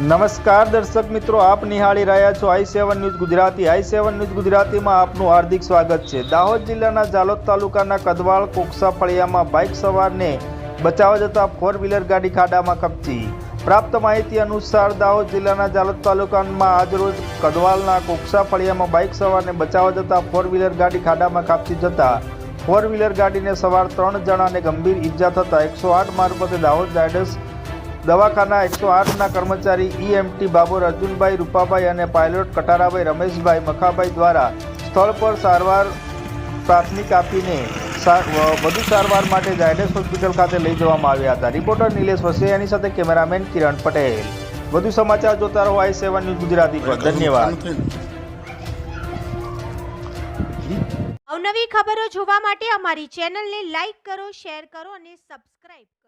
નમસ્કાર દર્શક મિત્રો, આપ નિહાળી રહ્યા છો I seven news Gujarati. I seven news ગુજરાતીમાં આપનું હાર્દિક સ્વાગત છે. દાહોદ જિલ્લાના જાલોદ તાલુકાના કદવાળ કોકસા ફળિયામાં બાઇક સવારને બચાવવા જતા ફોર વ્હીલર ગાડી ખાડામાં કપચી. પ્રાપ્ત માહિતી અનુસાર દાહોદ જિલ્લાના જાલોદ તાલુકામાં આજરોજ કદવાલના કોકસા ફળિયામાં બાઇક સવારને બચાવવા જતા ફોર વ્હીલર ગાડી ખાડામાં કાપતી જતા ફોર વ્હીલર ગાડીને સવાર ત્રણ જણાને ગંભીર ઈજા થતા એકસો આઠ મારફતે દાહોદ ઝાયડસ દવાખાના એકસો આઠના કર્મચારી ઈએમટી બાબોર અર્જુનભાઈ રૂપાભાઈ અને પાયલોટ કટારાભાઈ રમેશભાઈ મખાભાઈ દ્વારા સ્થળ પર સારવાર પ્રાથમિક આપીને વધુ સારવાર માટે ઝાયડસ હોસ્પિટલ ખાતે લઈ જવામાં આવ્યા હતા. રિપોર્ટર નિલેશ વસૈયાની સાથે કેમેરામેન કિરણ પટેલ. વધુ સમાચાર જોતા રહો આઈ સેવન ન્યૂઝ ગુજરાતી પર. ધન્યવાદ. અવનવી ખબરો જોવા માટે અમારી ચેનલને લાઈક કરો શેર કરો અને સબસ્ક્રાઇબ કરો